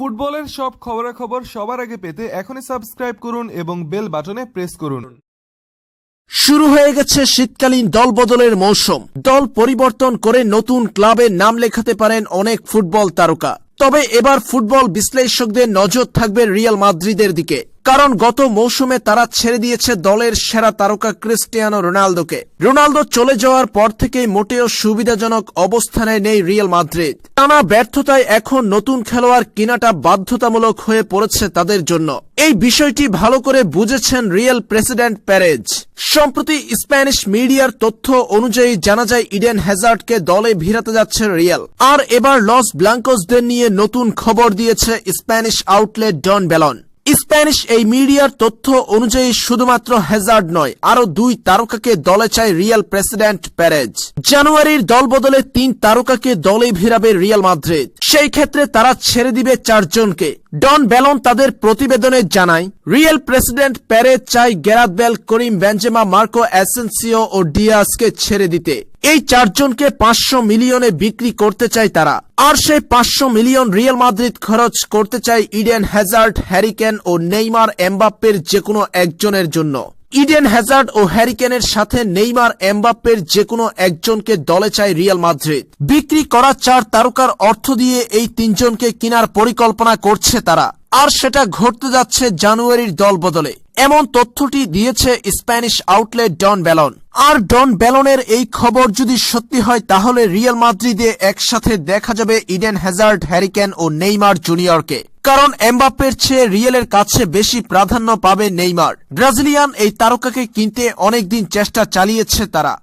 ফুটবলের সব খবরাখবর সবার আগে পেতে এখনই সাবস্ক্রাইব করুন এবং বেল বাটনে প্রেস করুন। শুরু হয়ে গেছে শীতকালীন দল বদলের মৌসুম। দল পরিবর্তন করে নতুন ক্লাবে নাম লেখাতে পারেন অনেক ফুটবল তারকা। তবে এবার ফুটবল বিশ্লেষকদের নজর থাকবে রিয়াল মাদ্রিদের দিকে। কারণ গত মৌসুমে তারা ছেড়ে দিয়েছে দলের সেরা তারকা ক্রিস্টিয়ানো রোনালদোকে। রোনালদো চলে যাওয়ার পর থেকেই মোটেও সুবিধাজনক অবস্থানে নেই রিয়াল মাদ্রিদ। টানা ব্যর্থতায় এখন নতুন খেলোয়াড় কিনাটা বাধ্যতামূলক হয়ে পড়েছে তাদের জন্য। এই বিষয়টি ভালো করে বুঝেছেন রিয়েল প্রেসিডেন্ট প্যারেজ। সম্প্রতি স্প্যানিশ মিডিয়ার তথ্য অনুযায়ী জানা যায় ইডেন হ্যাজার্ডকে দলে ভিড়াতে যাচ্ছে রিয়াল। আর এবার লস ব্লাঙ্কোসদের নিয়ে নতুন খবর দিয়েছে Spanish outlet Don Balon. Spanish এই মিডিয়ার তথ্য অনুযায়ী শুধুমাত্র হ্যাজার্ড নয় আরও দুই তারকাকে দলে চায় রিয়াল প্রেসিডেন্ট প্যারেজ জানুয়ারির দল বদলে তিন তারকাকে দলে ভিড়াবে রিয়াল মাদ্রিদ। সেই ক্ষেত্রে তারা ছেড়ে দিবে চারজনকে। ডন বেলন তাদের প্রতিবেদনে জানায়, রিয়েল প্রেসিডেন্ট প্যারেজ চাই Gareth Bale, Karim Benzema Marco Asensio ও ডিয়াসকে ছেড়ে দিতে। এই চারজনকে পাঁচশো মিলিয়নে বিক্রি করতে চায় তারা। আর সেই পাঁচশো মিলিয়ন রিয়েল মাদ্রিদ খরচ করতে চায় ইডেন হ্যাজার্ড হ্যারিকেন ও নেইমার এমবাপ্পের যে কোনো একজনের জন্য। ইডেন হ্যাজার্ড ও হ্যারিকেনের সাথে নেইমার এমবাপ্পের যে কোনো একজনকে দলে চায় রিয়াল মাদ্রিদ। বিক্রি করা চার তারকার অর্থ দিয়ে এই তিনজনকে কেনার পরিকল্পনা করছে তারা। আর সেটা ঘটতে যাচ্ছে জানুয়ারির দল বদলে এমন তথ্যটি দিয়েছে স্প্যানিশ আউটলেট ডন বেলন আর ডন বেলনের এই খবর যদি সত্যি হয়, তাহলে রিয়াল মাদ্রিদে একসাথে দেখা যাবে ইডেন হ্যাজার্ড, হ্যারিকেন ও নেইমার জুনিয়রকে। কারণ এমবাপ্পের চেয়ে রিয়েলের কাছে বেশি প্রাধান্য পাবে নেইমার। ব্রাজিলিয়ান এই তারকাকে কিনতে অনেকদিন চেষ্টা চালিয়েছে তারা।